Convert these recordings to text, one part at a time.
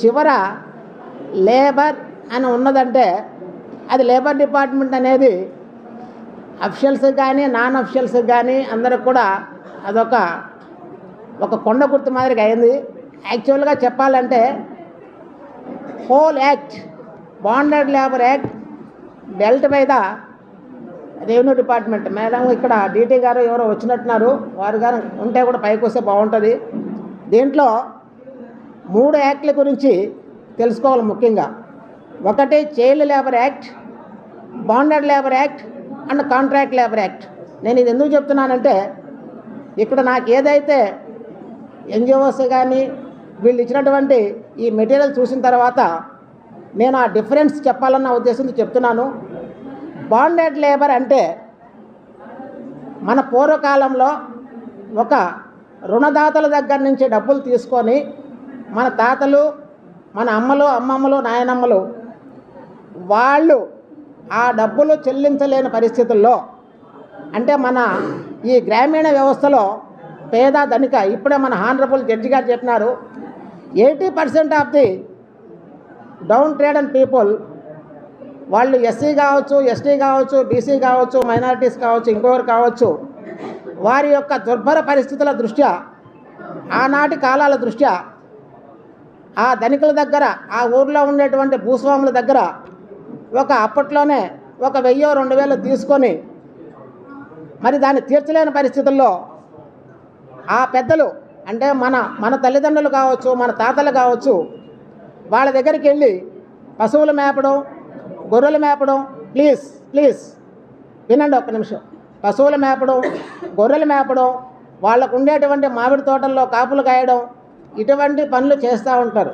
చివర లేబర్ అని ఉన్నదంటే అది లేబర్ డిపార్ట్మెంట్ అనేది అఫిషియల్స్ కానీ నాన్ అఫిషియల్స్ కానీ అందరికి కూడా అదొక ఒక కొండ గుర్తు మాదిరిగా అయింది. యాక్చువల్గా చెప్పాలంటే whole act bonded labour act belt మీద రెవెన్యూ డిపార్ట్మెంట్. మేడం ఇక్కడ డీటీ గారు ఎవరో వచ్చినట్టున్నారు. వారు గారు ఉంటే కూడా పైకి వస్తే బాగుంటుంది. దీంట్లో మూడు యాక్ట్ల గురించి తెలుసుకోవాలి ముఖ్యంగా. ఒకటి child labour act bonded labour act and contract labour act. నేను ఇది ఎందుకు చెప్తున్నానంటే ఇక్కడ నాకు ఏదైతే ఎన్జిఓస్ కానీ వీళ్ళు ఇచ్చినటువంటి ఈ మెటీరియల్ చూసిన తర్వాత నేను ఆ డిఫరెన్స్ చెప్పాలన్న ఉద్దేశంతో చెప్తున్నాను. బాండెడ్ లేబర్ అంటే మన పూర్వకాలంలో ఒక రుణదాతల దగ్గర నుంచి డబ్బులు తీసుకొని మన తాతలు మన అమ్మలు అమ్మమ్మలు నాయనమ్మలు వాళ్ళు ఆ డబ్బులు చెల్లించలేని పరిస్థితుల్లో అంటే మన ఈ గ్రామీణ వ్యవస్థలో పేద ధనిక ఇప్పుడే మన హానరబుల్ జడ్జి గారు చెప్పినారు eighty percent of the down trade and people వాళ్ళు ఎస్సీ కావచ్చు ఎస్టీ కావచ్చు బీసీ కావచ్చు మైనారిటీస్ కావచ్చు ఇంకొకరు కావచ్చు వారి యొక్క దుర్భర పరిస్థితుల దృష్ట్యా ఆనాటి కాలాల దృష్ట్యా ఆ ధనికుల దగ్గర ఆ ఊర్లో ఉండేటువంటి భూస్వాముల దగ్గర ఒక అప్పట్లోనే ఒక వెయ్యో రెండు వేలు తీసుకొని మరి దాన్ని తీర్చలేని పరిస్థితుల్లో ఆ పెద్దలు అంటే మన మన తల్లిదండ్రులు కావచ్చు మన తాతలు కావచ్చు వాళ్ళ దగ్గరికి వెళ్ళి పశువులు మేపడం గొర్రెలు మేపడం ప్లీజ్ ప్లీజ్ వినండి ఒక్క నిమిషం. పశువులు మేపడం గొర్రెలు మేపడం వాళ్ళకు ఉండేటువంటి మామిడి తోటల్లో కాపులు కాయడం ఇటువంటి పనులు చేస్తూ ఉంటారు.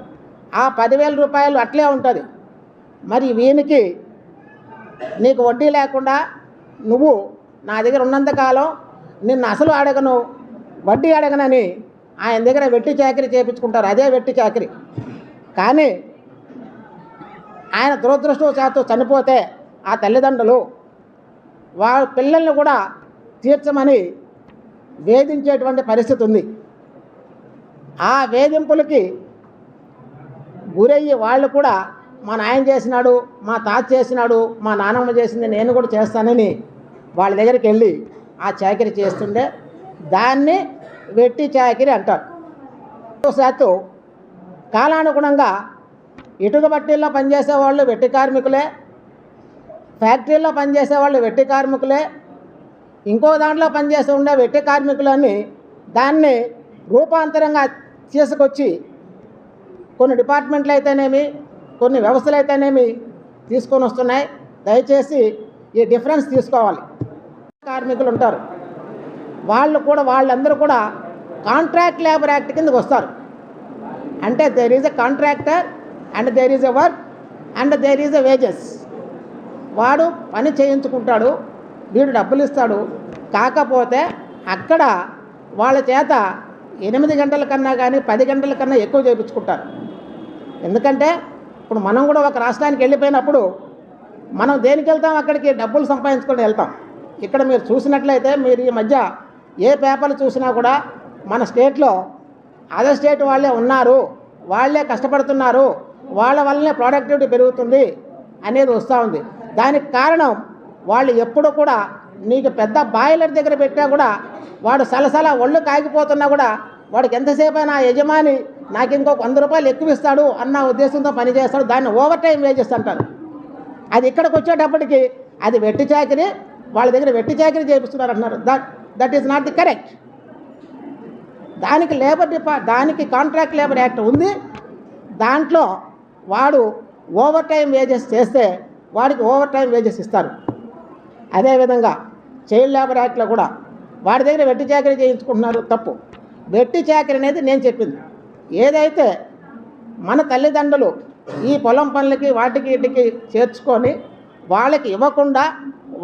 ఆ పదివేల రూపాయలు అట్లే ఉంటుంది. మరి వీనికి నీకు వడ్డీ లేకుండా నువ్వు నా దగ్గర ఉన్నంతకాలం నిన్ను అసలు అడగను వడ్డీ అడగనని ఆయన దగ్గర వెట్టి చాకరీ చేయించుకుంటారు అదే వెట్టి చాకరీ. కానీ ఆయన దురదృష్టవశాత్తు చనిపోతే ఆ తల్లిదండ్రులు వాళ్ళ పిల్లల్ని కూడా తీర్చమని వేధించేటువంటి పరిస్థితి ఉంది. ఆ వేధింపులకి గురయ్యి వాళ్ళు కూడా మా నాయన చేసినాడు మా తాత చేసినాడు మా నానమ్మ చేసింది నేను కూడా చేస్తానని వాళ్ళ దగ్గరికి వెళ్ళి ఆ చాకరీ చేస్తుండే దాన్ని వెట్టి చాకరీ అంటారు. శాతం కాలానుగుణంగా ఇటుక బట్టీల్లో పనిచేసే వాళ్ళు వెట్టి కార్మికులే ఫ్యాక్టరీలో పనిచేసే వాళ్ళు వెట్టి కార్మికులే ఇంకో దాంట్లో పనిచేస్తూ ఉండే వెట్టి కార్మికులని దాన్ని రూపాంతరంగా తీసుకొచ్చి కొన్ని డిపార్ట్మెంట్లు అయితేనేమి కొన్ని వ్యవస్థలు అయితేనేమి తీసుకొని వస్తున్నాయి. దయచేసి ఈ డిఫరెన్స్ తీసుకోవాలి. కార్మికులు ఉంటారు. వాళ్ళు కూడా వాళ్ళందరూ కూడా కాంట్రాక్ట్ లేబర్ యాక్ట్ కిందకి వస్తారు. అంటే there is a contractor and there is a work and there is a wages వాడు పని చేయించుకుంటాడు వీడు డబ్బులు ఇస్తాడు. కాకపోతే అక్కడ వాళ్ళ చేత ఎనిమిది గంటల కన్నా కానీ పది గంటల కన్నా ఎక్కువ చేయించుకుంటారు ఎందుకంటే ఇప్పుడు మనం కూడా ఒక రాష్ట్రానికి వెళ్ళిపోయినప్పుడు మనం దేనికి వెళ్తాం? అక్కడికి డబ్బులు సంపాదించుకొని వెళ్తాం. ఇక్కడ మీరు చూసినట్లయితే మీరు ఈ మధ్య ఏ పేపర్లు చూసినా కూడా మన స్టేట్లో అదర్ స్టేట్ వాళ్ళే ఉన్నారు వాళ్ళే కష్టపడుతున్నారు వాళ్ళ వల్లనే ప్రొడక్టివిటీ పెరుగుతుంది అనేది వస్తూ ఉంది. దానికి కారణం వాళ్ళు ఎప్పుడు కూడా నీకు పెద్ద బాయిలర్ దగ్గర పెట్టినా కూడా వాడు సలసల ఒళ్ళు కాగిపోతున్నా కూడా వాడికి ఎంతసేపు అయినా యజమాని నాకు ఇంకొక వంద రూపాయలు ఎక్కువ ఇస్తాడు అన్న ఉద్దేశంతో పనిచేస్తాడు దాన్ని ఓవర్ టైం వేజెస్ అంటారు. అది ఇక్కడికి వచ్చేటప్పటికి అది వెట్టి చాకరీ వాళ్ళ దగ్గర వెట్టి చాకరీ చేపిస్తున్నారు అంటున్నారు. That that is not the correct దానికి లేబర్ డిపా దానికి కాంట్రాక్ట్ లేబర్ యాక్ట్ ఉంది. దాంట్లో వాడు ఓవర్ టైం వేజెస్ చేస్తే వాడికి ఓవర్ టైం వేజెస్ ఇస్తారు. అదేవిధంగా చైల్డ్ లేబర్ యాక్ట్లో కూడా వాడి దగ్గర వెట్టి చాకరీ చేయించుకుంటున్నారు తప్పు. వెట్టి చాకరీ అనేది నేను చెప్పింది. ఏదైతే మన తల్లిదండ్రులు ఈ పొలం పనులకి వాటికి ఇటుకి చేర్చుకొని వాళ్ళకి ఇవ్వకుండా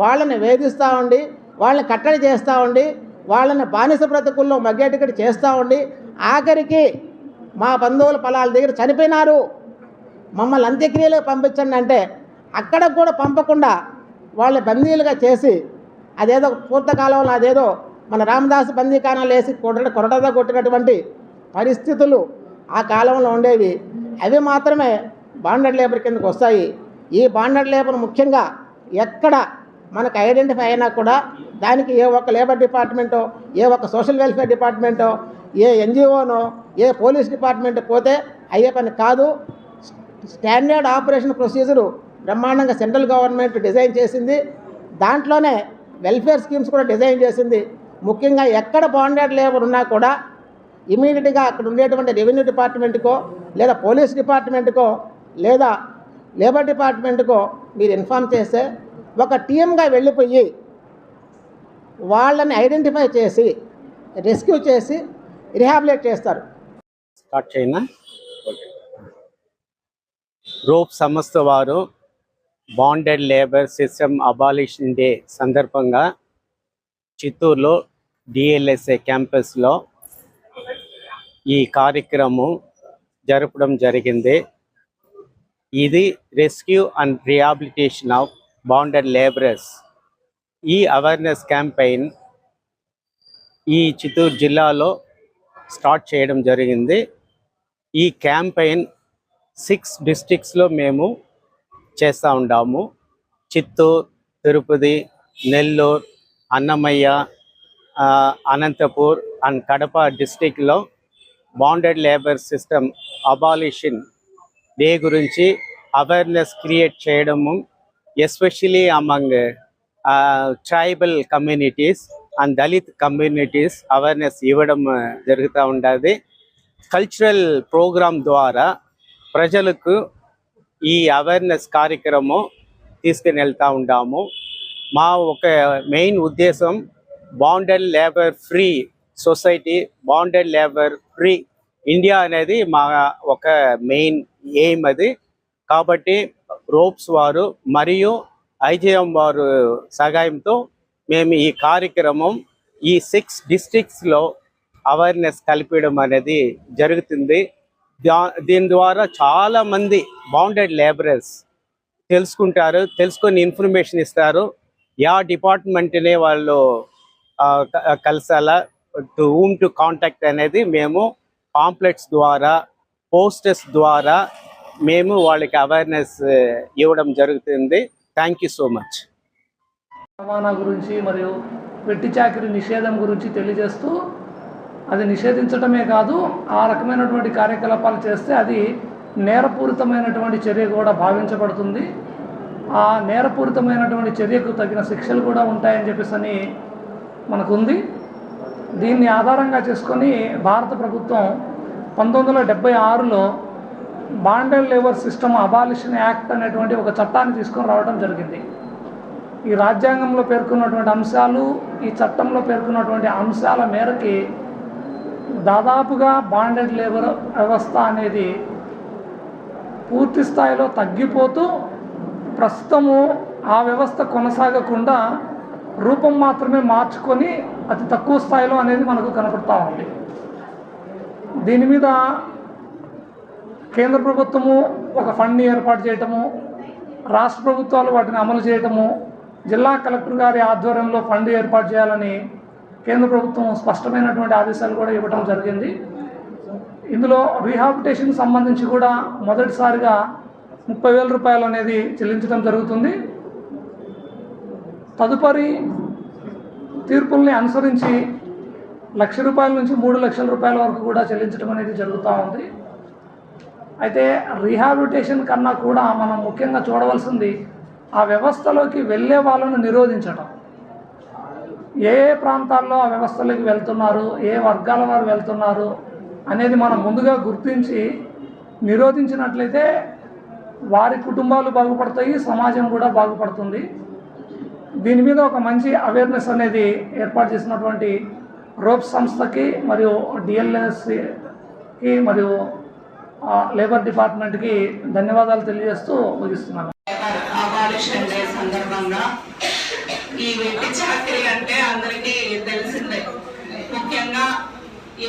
వాళ్ళని వేధిస్తూ ఉండి వాళ్ళని కట్టడి చేస్తూ ఉండి వాళ్ళని బానిస బ్రతుకుల్లో మగ్గేటికటి చేస్తూ ఉండి ఆఖరికి మా బంధువుల పొలాల దగ్గర చనిపోయినారు. మమ్మల్ని అంత్యక్రియలకు పంపించండి అంటే అక్కడ కూడా పంపకుండా వాళ్ళు బందీలుగా చేసి అదేదో పూర్తకాలంలో అదేదో మన రామదాసు బందీకాణాలు వేసి కొట్ట కొరటతో కొట్టినటువంటి పరిస్థితులు ఆ కాలంలో ఉండేవి. అవి మాత్రమే బాండెడ్ లేబర్ కిందకు వస్తాయి. ఈ బాండెడ్ లేబర్ ముఖ్యంగా ఎక్కడ మనకు ఐడెంటిఫై అయినా కూడా దానికి ఏ ఒక్క లేబర్ డిపార్ట్మెంటో ఏ ఒక్క సోషల్ వెల్ఫేర్ డిపార్ట్మెంటో ఏ ఎన్జిఓనో ఏ పోలీస్ డిపార్ట్మెంట్ పోతే అయ్యే పని కాదు. స్టాండర్డ్ ఆపరేషన్ ప్రొసీజరు బ్రహ్మాండంగా సెంట్రల్ గవర్నమెంట్ డిజైన్ చేసింది. దాంట్లోనే వెల్ఫేర్ స్కీమ్స్ కూడా డిజైన్ చేసింది. ముఖ్యంగా ఎక్కడ బాండెడ్ లేబర్ ఉన్నా కూడా ఇమీడియట్గా అక్కడ ఉండేటువంటి రెవెన్యూ డిపార్ట్మెంట్కో లేదా పోలీస్ డిపార్ట్మెంట్కో లేదా లేబర్ డిపార్ట్మెంట్కో మీరు ఇన్ఫామ్ చేస్తే ఒక టీమ్గా వెళ్ళిపోయి వాళ్ళని ఐడెంటిఫై చేసి రెస్క్యూ చేసి రిహాబిలేట్ చేస్తారు. స్టార్ట్ చేయనా రోప్ సంస్థ వారు bonded labour system abolition day సందర్భంగా చిత్తూరులో డిఎల్ఎస్ఏ క్యాంపస్లో ఈ కార్యక్రమం జరపడం జరిగింది. ఇది rescue and rehabilitation of bonded labourers. ఈ అవేర్నెస్ క్యాంపెయిన్ ఈ చిత్తూరు జిల్లాలో స్టార్ట్ చేయడం జరిగింది. ఈ క్యాంపెయిన్ సిక్స్ డిస్టిక్స్లో మేము చేస్తూ ఉంటాము చిత్తూరు తిరుపతి నెల్లూరు అన్నమయ్య ఆ, అనంతపూర్ అండ్ కడప డిస్టిక్లో bonded labour system abolition day గురించి అవేర్నెస్ క్రియేట్ చేయడము especially among tribal communities and Dalit communities awareness ఇవ్వడం జరుగుతూ ఉండదు. కల్చరల్ ప్రోగ్రామ్ ద్వారా ప్రజలకు ఈ అవేర్నెస్ కార్యక్రమం తీసుకుని వెళ్తూ ఉంటాము మా ఒక మెయిన్ ఉద్దేశం bonded labour free society bonded labour free India అనేది మా ఒక మెయిన్ ఎయిమ్ అది. కాబట్టి రోప్స్ వారు మరియు ఐజేఎం వారు సహాయంతో మేము ఈ కార్యక్రమం ఈ సిక్స్ డిస్టిక్స్లో అవేర్నెస్ కల్పించడం అనేది జరుగుతుంది. దీని ద్వారా చాలా మంది బాండెడ్ లేబరర్స్ తెలుసుకుంటారు తెలుసుకొని ఇన్ఫర్మేషన్ ఇస్తారు. యా డిపార్ట్మెంట్నే వాళ్ళు కలిసాలా టు హూమ్ టు కాంటాక్ట్ అనేది మేము పాంప్లెట్స్ ద్వారా పోస్టర్స్ ద్వారా మేము వాళ్ళకి అవేర్నెస్ ఇవ్వడం జరుగుతుంది. థ్యాంక్ యూ సో మచ్ రవాణా గురించి మరియు వెట్టి చాకరీ నిషేధం గురించి తెలియజేస్తూ అది నిషేధించడమే కాదు ఆ రకమైనటువంటి కార్యకలాపాలు చేస్తే అది నేరపూరితమైనటువంటి చర్య కూడా భావించబడుతుంది. ఆ నేరపూరితమైనటువంటి చర్యకు తగిన శిక్షలు కూడా ఉంటాయని చెప్పేసి అని మనకుంది. దీన్ని ఆధారంగా చేసుకొని భారత ప్రభుత్వం పంతొమ్మిది వందల డెబ్బై ఆరులో bonded labour system abolition act అనేటువంటి ఒక చట్టాన్ని తీసుకొని రావడం జరిగింది. ఈ రాజ్యాంగంలో పేర్కొన్నటువంటి అంశాలు ఈ చట్టంలో పేర్కొన్నటువంటి అంశాల మేరకి దాదాపుగా బాండెడ్ లేబర్ వ్యవస్థ అనేది పూర్తి స్థాయిలో తగ్గిపోతూ ప్రస్తుతము ఆ వ్యవస్థ కొనసాగకుండా రూపం మాత్రమే మార్చుకొని అతి తక్కువ స్థాయిలో అనేది మనకు కనపడతా ఉంది. దీని మీద కేంద్ర ప్రభుత్వము ఒక ఫండ్ని ఏర్పాటు చేయటము రాష్ట్ర ప్రభుత్వాలు వాటిని అమలు చేయటము జిల్లా కలెక్టర్ గారి ఆధ్వర్యంలో ఫండ్ ఏర్పాటు చేయాలని కేంద్ర ప్రభుత్వం స్పష్టమైనటువంటి ఆదేశాలు కూడా ఇవ్వడం జరిగింది. ఇందులో రీహాబిటేషన్ సంబంధించి కూడా మొదటిసారిగా ముప్పై వేల రూపాయలు అనేది చెల్లించడం జరుగుతుంది. తదుపరి తీర్పుల్ని అనుసరించి లక్ష రూపాయల నుంచి మూడు లక్షల రూపాయల వరకు కూడా చెల్లించడం అనేది జరుగుతూ ఉంది. అయితే రీహాబిలిటేషన్ కన్నా కూడా మనం ముఖ్యంగా చూడవలసింది ఆ వ్యవస్థలోకి వెళ్ళే వాళ్ళను నిరోధించడం ఏ ఏ ప్రాంతాల్లో ఆ వ్యవస్థలోకి వెళ్తున్నారు ఏ వర్గాల వారు వెళ్తున్నారు అనేది మనం ముందుగా గుర్తించి నిరోధించినట్లయితే వారి కుటుంబాలు బాగుపడతాయి సమాజం కూడా బాగుపడుతుంది. దీని మీద ఒక మంచి అవేర్నెస్ అనేది ఏర్పాటు చేసినటువంటి రోప్ సంస్థకి మరియు డిఎల్ఎస్కి మరియు లేబర్ డిపార్ట్మెంట్కి ధన్యవాదాలు తెలియజేస్తూ ముగిస్తున్నాను. ఈ వెట్టి చాకరీ అంటే అందరికీ తెలిసిందే. ముఖ్యంగా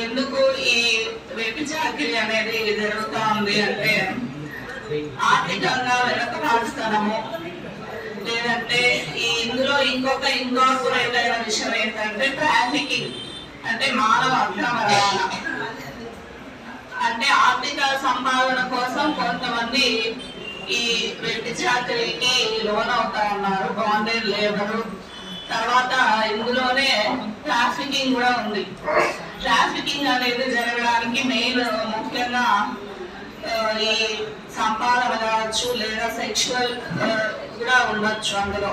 ఎందుకు ఈ వెట్టి చాకరీ అనేది జరుగుతూ ఉంది అంటే ఆర్థికంగా వెనకబాటుతనము లేదంటే ఈ ఇందులో ఇంకొక ఇంకార్పొరేట్ అయిన విషయం ఏంటంటే ట్రాఫికింగ్ అంటే మానవ అక్రమ రవాణా అంటే ఆర్థిక సంపాదన కోసం కొంతమంది ఈ వెట్టి చాకరీకి లోన్ అవుతా ఉన్నారు. బాండెడ్ లేబరు తర్వాత ఇందులోనే ట్రాఫికింగ్ కూడా ఉంది. ట్రాఫికింగ్ అనేది జరగడానికి మెయిన్ uh, ముఖ్యంగా uh, ఈ సంపాదన కావచ్చు లేదా సెక్షువల్ uh, కూడా ఉండొచ్చు అందులో.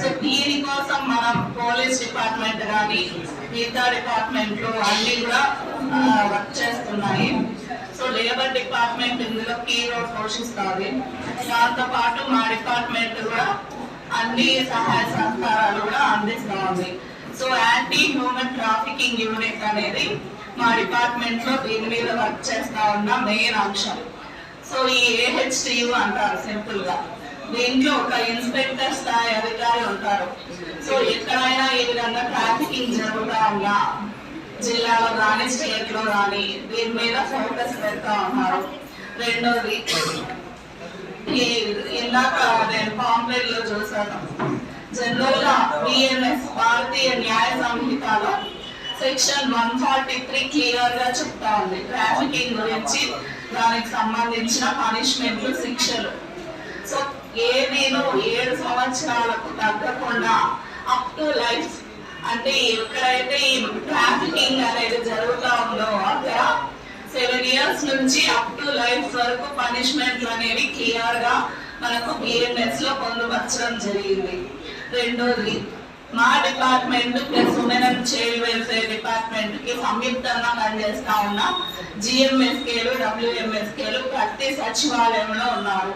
సో దీనికోసం మన పోలీస్ డిపార్ట్మెంట్ కానీ మిగతా డిపార్ట్మెంట్లు అన్ని కూడా వర్క్ చేస్తున్నాయి. సో లేబర్ డిపార్ట్మెంట్ ఇందులో కీ రోల్ పోషిస్తుంది. దాంతో పాటు మా డిపార్ట్మెంట్ కూడా అన్ని సహాయ సహకారాలు కూడా అందిస్తా ఉంది so anti human trafficking unit అనేది మా డిపార్ట్మెంట్లో దీని మీద వర్క్ చేస్తా ఉన్న మెయిన్ అంశం. సో ఈ ఏహెచ్టియు అంటారు సింపుల్గా దీంట్లో ఒక ఇన్స్పెక్టర్ స్థాయి అధికారి ఉంటారు. సో ఎక్కడైనా ఈ విధంగా ట్రాఫికింగ్ జరుగుతా ఉన్నా జిల్లాలో కానీ స్టేట్లో కానీ దీని మీద ఫోకస్ పెడతా ఉన్నారు. రెండోది ఈ ఇందాక నేను పాంప్లెట్లో చూసాను జనరల్గా బిఎన్ఎస్ భారతీయ న్యాయ సంహితలో సెక్షన్ వన్ ఫార్టీ త్రీ క్లియర్గా చెప్తా ఉంది. ట్రాఫికింగ్ గురించి దానికి సంబంధించిన పనిష్మెంట్లు శిక్షలు. సో ఏ నేను ఏడు సంవత్సరాలకు తగ్గకుండా అప్ టు లైఫ్ అంటే ఎక్కడైతే ఈ ట్రాఫికింగ్ అనేది జరుగుతా ఉందో అక్కడ సెవెన్ ఇయర్స్ నుంచి అప్ టు లైఫ్ వరకు పనిష్మెంట్లు అనేవి క్లియర్గా మనకు బిఎంఎస్లో పొందుపరచడం జరిగింది. రెండోది మా department plus women and child welfare డిపార్ట్మెంట్కి సంయుక్తంగా పనిచేస్తా ఉన్న జిఎంఎస్కేలు డబ్ల్యూఎంఎస్కేలు ప్రతి సచివాలయంలో ఉన్నారు.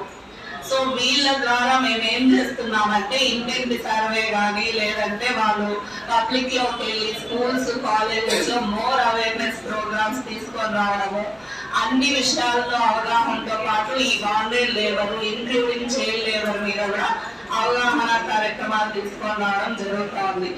సో వీళ్ళ ద్వారా మేము ఏం చేస్తున్నామంటే ఇంటింటి సర్వే కానీ లేదంటే వాళ్ళు పబ్లిక్లోకి వెళ్ళి స్కూల్స్ కాలేజెస్లో మోర్ అవేర్నెస్ ప్రోగ్రామ్స్ తీసుకొని రావడము. అన్ని విషయాల్లో అవగాహనతో పాటు ఈ bonded labour including child labour మీద కూడా అవగాహన కార్యక్రమాలు తీసుకొని రావడం జరుగుతోంది